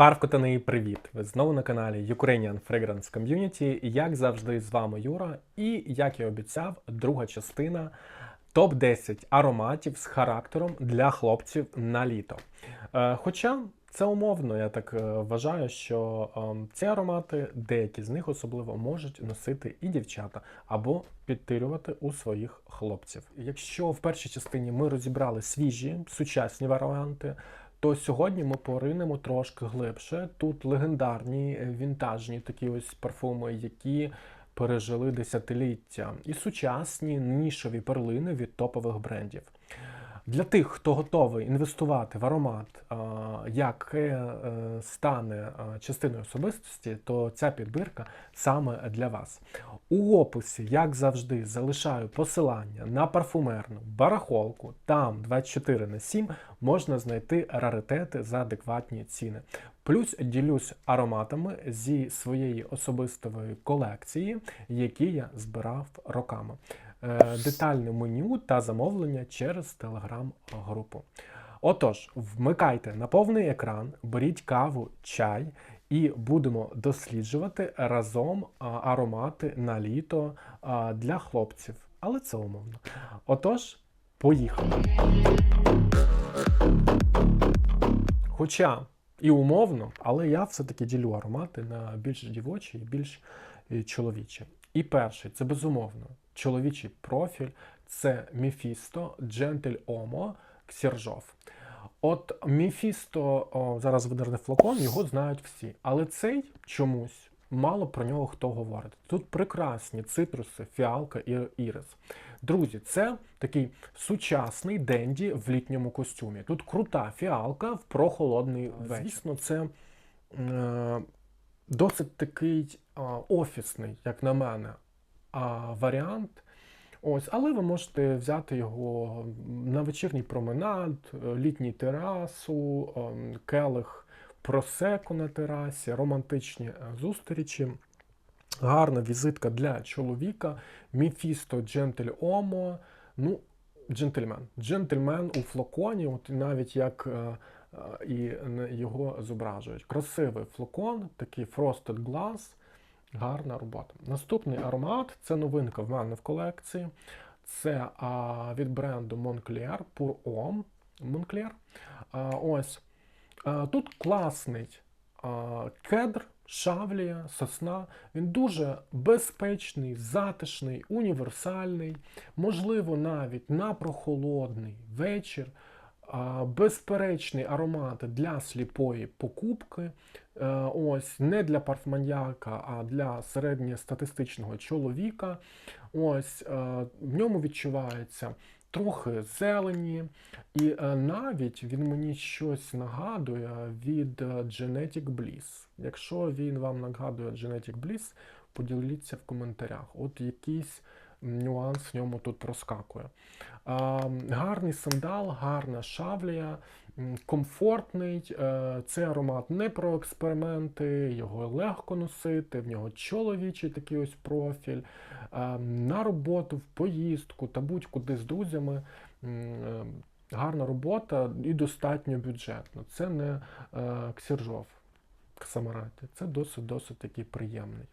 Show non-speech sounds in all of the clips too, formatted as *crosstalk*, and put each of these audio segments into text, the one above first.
Парвкотаний привіт! Ви знову на каналі Ukrainian Fragrance Community. Як завжди, з вами Юра. І як і обіцяв, друга частина топ-10 ароматів з характером для хлопців на літо. Е, Хоча це умовно, я так е, вважаю, що ем, ці аромати, деякі з них особливо, можуть носити і дівчата або підтирювати у своїх хлопців. Якщо в першій частині ми розібрали свіжі сучасні варіанти, то сьогодні ми поринемо трошки глибше. Тут легендарні е, вінтажні такі ось парфуми, які пережили десятиліття, і сучасні нішові перлини від топових брендів. Для тих, хто готовий інвестувати в аромат, а, яке е, стане частиною особистості, то ця підбірка саме для вас. У описі, як завжди, залишаю посилання на парфумерну барахолку. Там 24 на 7 можна знайти раритети за адекватні ціни. Плюс ділюсь ароматами зі своєї особистої колекції, які я збирав роками. Е, Детальне меню та замовлення через телеграм-групу. Отож, вмикайте на повний екран, беріть каву, чай і будемо досліджувати разом аромати на літо для хлопців. Але це умовно. Отож, поїхали. Хоча і умовно, але я все-таки ділю аромати на більш дівочі і більш е, чоловічі. І перший це безумовно чоловічий профіль це Мефісто, Джентель Омо, Ксержов. От Мефісто, о, зараз видерне флакон, його знають всі. Але цей чомусь мало про нього хто говорить. Тут прекрасні цитруси, фіалка і ірис. Друзі, це такий сучасний денді в літньому костюмі. Тут крута фіалка в прохолодний вечір. Звісно, це е, досить такий е, офісний, як на мене, а, варіант. Ось, але ви можете взяти його на вечірній променад, літній терасу, ем, келих просеку на терасі, романтичні е, зустрічі. Гарна візитка для чоловіка. Міфісто Джентель Омо. Ну, джентльмен. Джентльмен у флаконі, от навіть як е, е, і його зображують. Красивий флакон, такий Frosted Glass. Гарна робота. Наступний аромат це новинка в мене в колекції. Це а, від бренду Moncler Pour Homme. Moncler. А, ось. А, тут класний а, кедр, шавлія, сосна. Він дуже безпечний, затишний, універсальний. Можливо, навіть на прохолодний вечір. Безперечний аромат для сліпої покупки. Е, Ось не для парфманьяка, а для середньостатистичного чоловіка. Ось е, в ньому відчувається трохи зелені, і е, навіть він мені щось нагадує від Genetic Bliss. Якщо він вам нагадує Genetic Bliss, поділіться в коментарях. От якийсь нюанс в ньому тут проскакує. Гарний сандал, гарна шавлія, комфортний. Е, Цей аромат не про експерименти, його легко носити, в нього чоловічий такий ось профіль. На роботу, в поїздку та будь-куди з друзями. е, Гарна робота і достатньо бюджетно. Це не е, ксержов. Самараті. Це досить досить такий приємний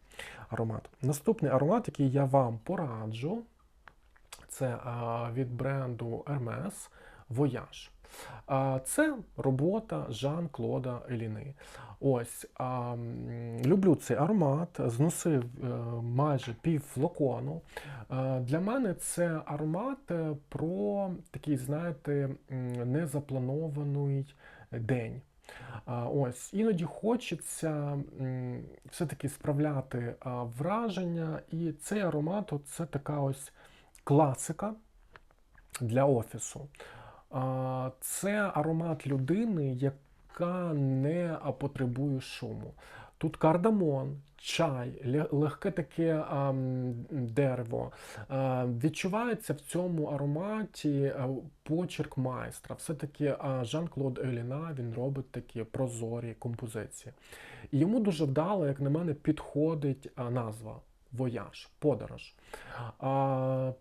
аромат. Наступний аромат, який я вам пораджу, це від бренду Hermes Voyage. Це робота Жан-Клода Еліни. Ось а, люблю цей аромат, зносив е, майже пів флакону. Для мене це аромат е, про такий, знаєте, незапланований день. Ось іноді хочеться все-таки справляти враження, і цей аромат це така ось класика для офісу. Це аромат людини, яка не потребує шуму. Тут кардамон, чай, легке таке а, дерево. А, Відчувається в цьому ароматі почерк майстра. Все-таки Жан-Клод Еліна він робить такі прозорі композиції. І йому дуже вдало, як на мене, підходить назва Вояж, подорож. А,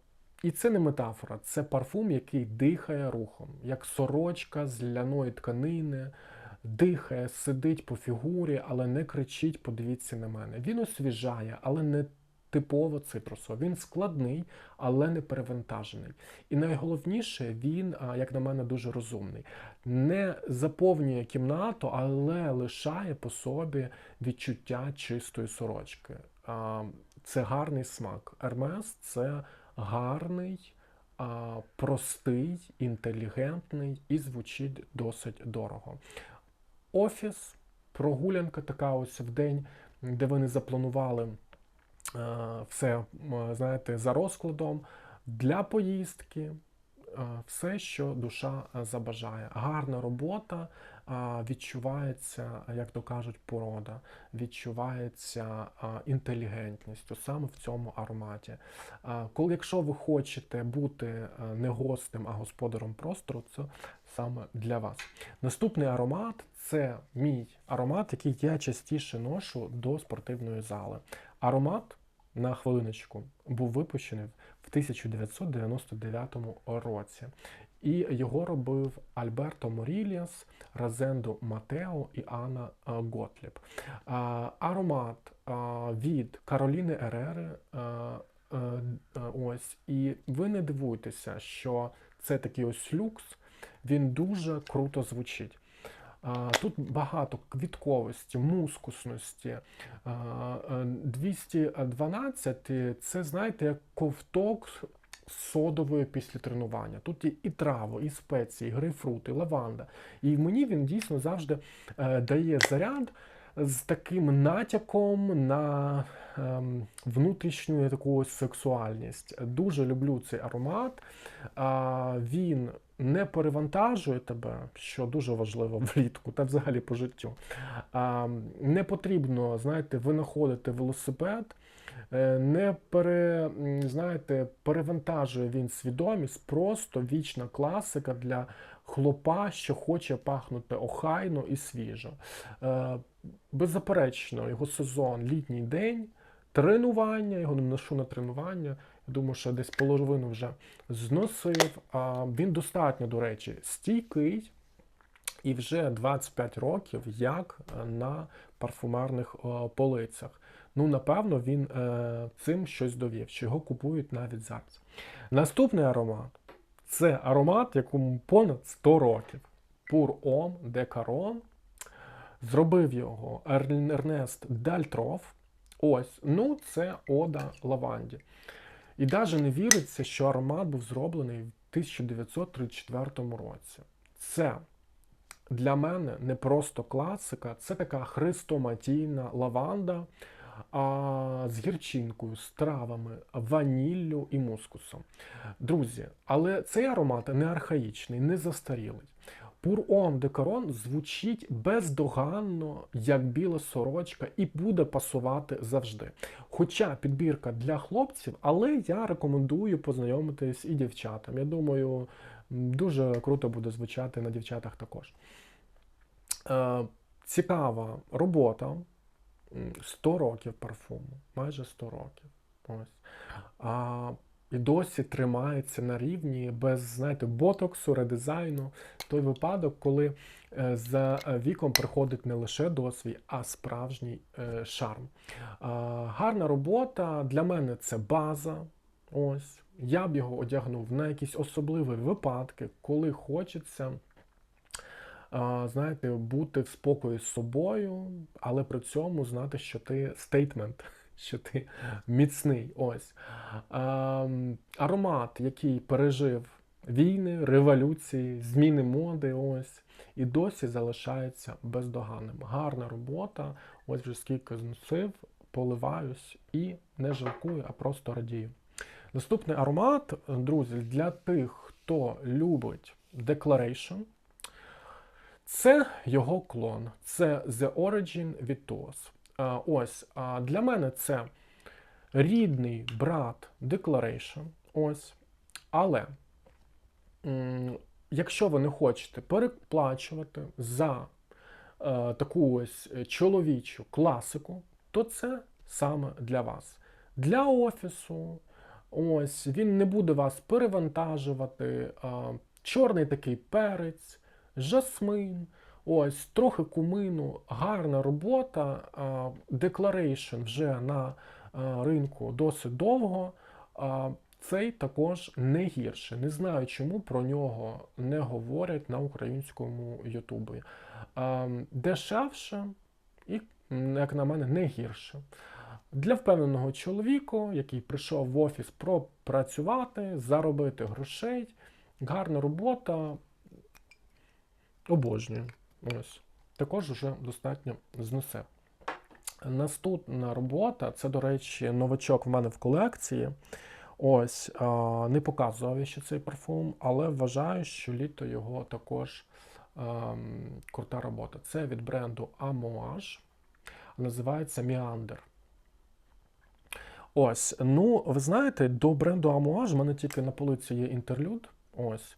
і це не метафора, це парфум, який дихає рухом, як сорочка з ляної тканини, дихає, сидить по фігурі, але не кричить, подивіться на мене. Він освіжає, але не типово цитрусовий. Він складний, але не перевантажений. І найголовніше, він, як на мене, дуже розумний. Не заповнює кімнату, але лишає по собі відчуття чистої сорочки. Це гарний смак. Ермес це гарний, простий, інтелігентний і звучить досить дорого. Офіс, прогулянка така ось в день, де ви не запланували е, все, знаєте, за розкладом для поїздки. е, Все, що душа е, забажає. Гарна робота, відчувається, як то кажуть, порода, відчувається інтелігентність саме в цьому ароматі. Коли, якщо ви хочете бути е, не гостем, а господарем простору, саме для вас. Наступний аромат це мій аромат, який я частіше ношу до спортивної зали. Аромат, на хвилиночку, був випущений в 1999 році. І його робив Альберто Моріліас, Разендо Матео і Анна е, Готліб. Аромат від Кароліни Ерери. е, е, Ось, і ви не дивуйтеся, що це такий ось люкс, він дуже круто звучить. Тут багато квітковості, мускусності. Е, 212 це, знаєте, як ковток содової після тренування. Тут є і трави, і спеції, і грейпфрут, і лаванда. І мені він дійсно завжди е, дає заряд з таким натяком на ем, внутрішню таку сексуальність. Дуже люблю цей аромат. А, він не перевантажує тебе, що дуже важливо *laughs* влітку, та взагалі по життю. А, не потрібно, знаєте, винаходити велосипед. Е, Не пере, знаєте, перевантажує він свідомість, просто вічна класика для хлопа, що хоче пахнути охайно і свіжо. Е, Беззаперечно, його сезон літній день, тренування, його не ношу на тренування. Я думаю, що десь половину вже зносив. А Він достатньо, до речі, стійкий. І вже 25 років як на парфумерних е, полицях. Ну, напевно, він е, цим щось довів, що його купують навіть зараз. Наступний аромат це аромат, якому понад 100 років. Пур Ом де Карон. Зробив його Ернест Дальтроф. Ось, ну це ода лаванді. І навіть не віриться, що аромат був зроблений в 1934 році. Це для мене не просто класика, це така хрестоматійна лаванда а, з гірчинкою, з травами, ваніллю і мускусом. Друзі, але цей аромат не архаїчний, не застарілий. Пур Ом де Корон звучить бездоганно, як біла сорочка, і буде пасувати завжди. Хоча підбірка для хлопців, але я рекомендую познайомитись і дівчатам. Я думаю, дуже круто буде звучати на дівчатах також. Е, цікава робота. М, 100 років парфуму, майже 100 років. Ось. А, і досі тримається на рівні без, знаєте, ботоксу, редизайну. Той випадок, коли е, за віком приходить не лише досвід, а справжній е, шарм. А, гарна робота для мене це база. Ось. Я б його одягнув на якісь особливі випадки, коли хочеться знаєте, бути в спокої з собою, але при цьому знати, що ти стейтмент, *laughs* що ти міцний. Ось. Аромат, який пережив війни, революції, зміни моди, ось, і досі залишається бездоганним. Гарна робота, ось вже скільки зносив, поливаюсь і не жалкую, а просто радію. Наступний аромат, друзі, для тих, хто любить Declaration, це його клон. Це The Origin від. Ось для мене це рідний брат Declaration. Ось. Але якщо ви не хочете переплачувати за е, таку ось чоловічу класику, то це саме для вас. Для офісу. Ось він не буде вас перевантажувати. Чорний такий перець, жасмин. Ось, трохи кумину, гарна робота. Declaration вже на ринку досить довго. Цей також не гірше. Не знаю, чому про нього не говорять на українському Ютубі. Дешевше і, як на мене, не гірше. Для впевненого чоловіка, який прийшов в офіс пропрацювати, заробити грошей, гарна робота. Обожнюю. Ось. Також вже достатньо знесе. Наступна робота, це, до речі, новачок в мене в колекції. Ось, не показував ще цей парфум, але вважаю, що літо його також ем, крута робота. Це від бренду Amouage. Називається Meander. Ось, ну, ви знаєте, до бренду Amouage в мене тільки на полиці є інтерлюд. Ось.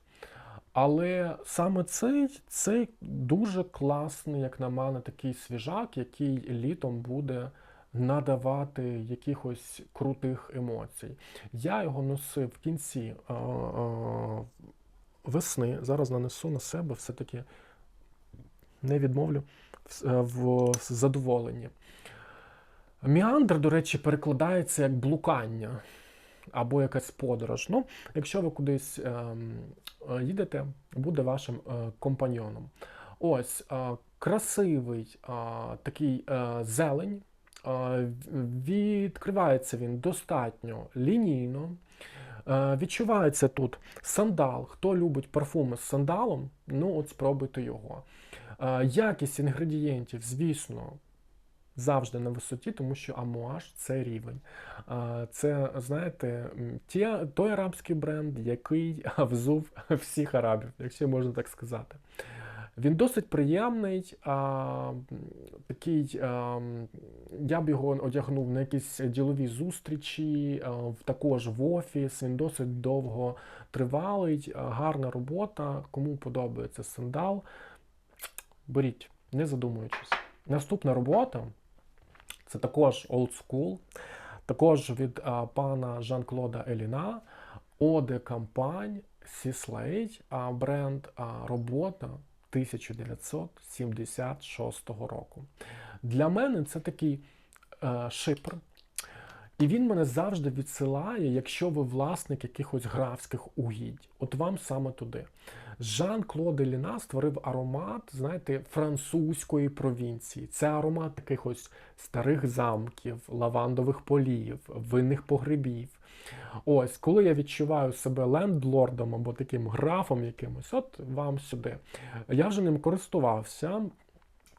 Але саме цей цей дуже класний, як на мене, такий свіжак, який літом буде надавати якихось крутих емоцій. Я його носив в кінці а, а, весни. Зараз нанесу на себе все-таки не відмовлю в, в задоволенні. Міандр, до речі, перекладається як блукання або якась подорож. Ну, Якщо ви кудись е, їдете, буде вашим е, компаньйоном. Ось е, красивий е, такий е, зелень. Е, відкривається він достатньо лінійно. Е, відчувається тут сандал. Хто любить парфуми з сандалом, ну от спробуйте його. Е, якість інгредієнтів, звісно, завжди на висоті, тому що амуаж це рівень. Це, знаєте, ті, той арабський бренд, який *laughs* взув всіх арабів, якщо можна так сказати. Він досить приємний, а, такий, а, я б його одягнув на якісь ділові зустрічі, а, також в офіс. Він досить довго тривалий, гарна робота. Кому подобається сандал, беріть, не задумуючись. Наступна робота це також old school, також від а, пана Жан-Клода Еліна, Оде Кампань, а бренд а, робота 1976 року. Для мене це такий а, шипр. І він мене завжди відсилає, якщо ви власник якихось графських угідь. От вам саме туди. Жан-Клод Еліна створив аромат, знаєте, французької провінції. Це аромат таких ось старих замків, лавандових полів, винних погребів. Ось, коли я відчуваю себе лендлордом або таким графом якимось, от вам сюди. Я вже ним користувався.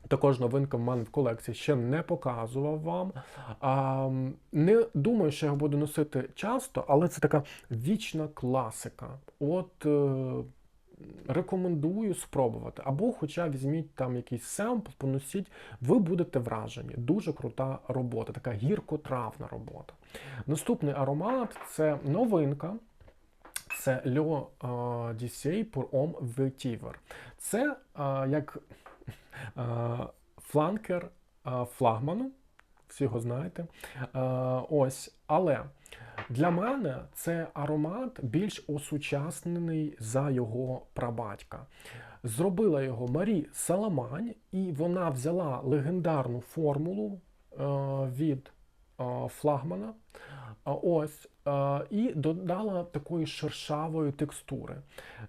Також новинка в мене в колекції ще не показував вам. А, Не думаю, що я буду носити часто, але це така вічна класика. От е, рекомендую спробувати. Або, хоча візьміть там якийсь семпл, поносіть, ви будете вражені. Дуже крута робота, така гіркотравна робота. Наступний аромат це новинка. Це Le Dissey pour Homme Vetiver. Це а, як фланкер флагману, всі його знаєте. Ось, Але для мене це аромат більш осучаснений за його прабатька. Зробила його Марі Саламань, і вона взяла легендарну формулу е, від е, флагмана. Ось, е, і додала такої шершавої текстури.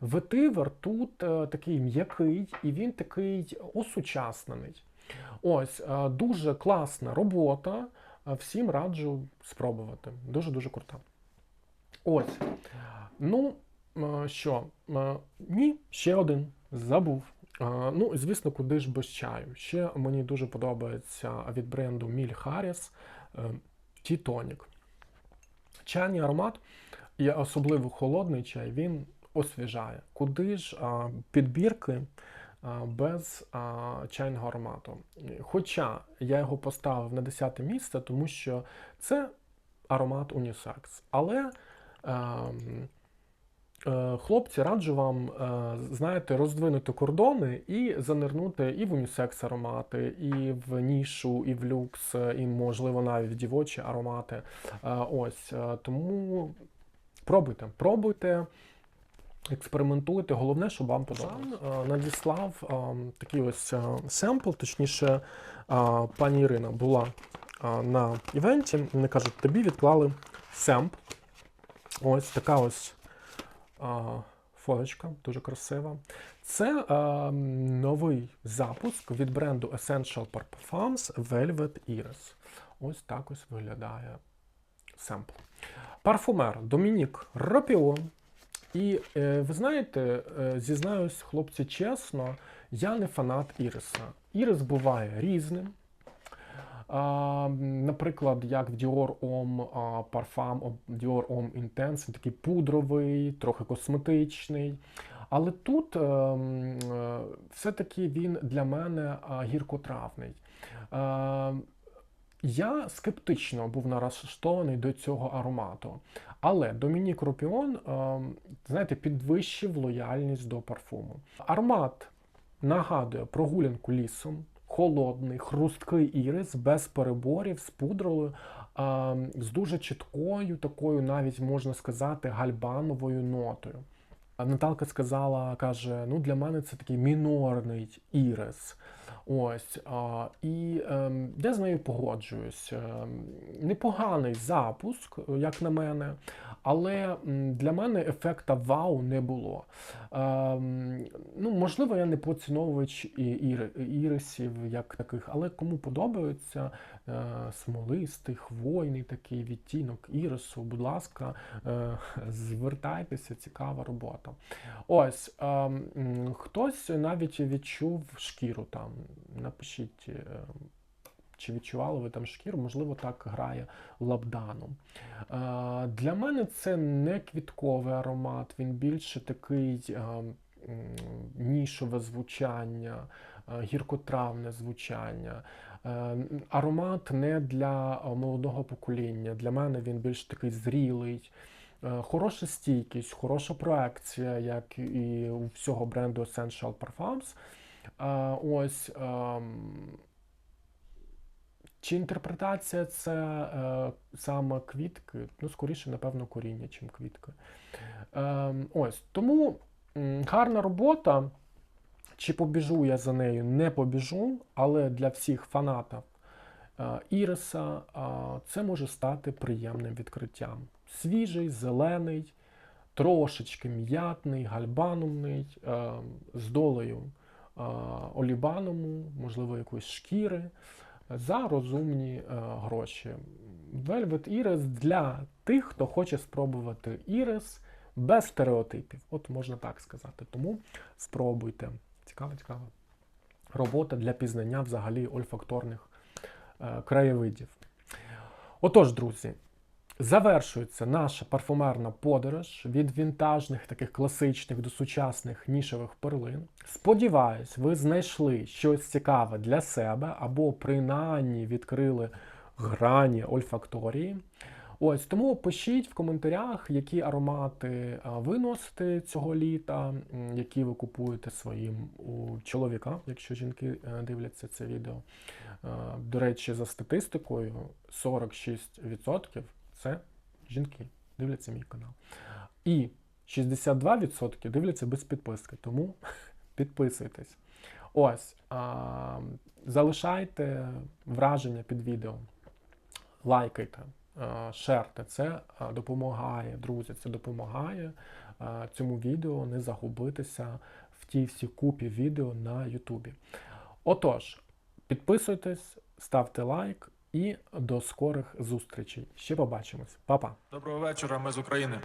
Ветивер тут такий м'який, і він такий осучаснений. Ось, дуже класна робота всім раджу спробувати. Дуже-дуже крута. Ось. Ну, що? Ні, ще один. Забув. Ну, звісно, куди ж без чаю. Ще мені дуже подобається від бренду Міль Харріс Тітонік. Чайний аромат, і особливо холодний чай, він освіжає. Куди ж підбірки без чайного аромату. Хоча я його поставив на 10 місце, тому що це аромат унісекс. Але ем, е, хлопці раджу вам, е, знаєте, роздвинути кордони і занирнути і в унісекс аромати, і в нішу, і в люкс, і, можливо, навіть в дівочі аромати. Е, ось Тому пробуйте, пробуйте. Експериментуйте, головне, щоб вам подобалося. Е, надіслав е, такий ось е, семпл, точніше, е, пані Ірина була е, на івенті, вони кажуть, тобі відклали семпл. Ось така ось фоточка, дуже красива. Це е, новий запуск від бренду Essential Parfums Velvet Iris. Ось так ось виглядає семпл. Парфумер Домінік Ропіон. І е, ви знаєте, е, зізнаюсь, хлопці, чесно, я не фанат Іриса. Ірис буває різним. Наприклад, як в Dior Homme Parfum Dior Homme Intense, він такий пудровий, трохи косметичний. Але тут е, м, е, все-таки він для мене гіркотравний. Е, я скептично був налаштований до цього аромату. Але Домінік Рупіон, е, знаєте, підвищив лояльність до парфуму. Аромат нагадує прогулянку лісом, холодний, хрусткий ірис, без переборів, з пудрою, з дуже чіткою, такою, навіть можна сказати, гальбановою нотою. Наталка сказала, каже: ну для мене це такий мінорний ірис. Ось, а, і ем, я з нею погоджуюсь. Ем, непоганий запуск, як на мене, але для мене ефекта вау не було. Ем, ну, можливо, я не поціновувач ірисів як таких, але кому подобається е, смолистий, хвойний такий відтінок ірису, будь ласка, е, звертайтеся, цікава робота. Ось ем, хтось навіть відчув шкіру там. Напишіть, е, чи відчували ви там шкіру, можливо, так грає лабданом. Е, Для мене це не квітковий аромат, він більше такий е, нішове звучання, гіркотравне звучання. Аромат не для молодого покоління. Для мене він більш такий зрілий. Хороша стійкість, хороша проекція, як і у всього бренду Essential Parfums. Е, Ось. ем, Чи інтерпретація це е, саме квітки? Ну, скоріше, напевно, коріння, чим квітки. Ем, ось. Тому м, гарна робота. Чи побіжу я за нею? Не побіжу, але для всіх фанатів е, Іриса е, це може стати приємним відкриттям. Свіжий, зелений, трошечки м'ятний, гальбанумний, е, з долею олібануму, можливо, якоїсь шкіри за розумні е, гроші. Velvet Iris для тих, хто хоче спробувати ірис без стереотипів. От можна так сказати. Тому спробуйте. Цікава, цікава робота для пізнання взагалі ольфакторних е, краєвидів. Отож, друзі, завершується наша парфумерна подорож від вінтажних, таких класичних до сучасних нішевих перлин. Сподіваюсь, ви знайшли щось цікаве для себе або принаймні відкрили грані ольфакторії. Ось тому пишіть в коментарях, які аромати ви носите цього літа, які ви купуєте своїм у чоловіка, якщо жінки е, дивляться це відео. Е, До речі, за статистикою 46% це жінки дивляться мій канал. І 62% дивляться без підписки, тому *laughs* підписуйтесь. Ось, а, залишайте враження під відео, лайкайте, а, шерте. Це допомагає, друзі, це допомагає а, цьому відео не загубитися в тій всій купі відео на Ютубі. Отож, підписуйтесь, ставте лайк і до скорих зустрічей. Ще побачимось. Па-па! Доброго вечора, ми з України.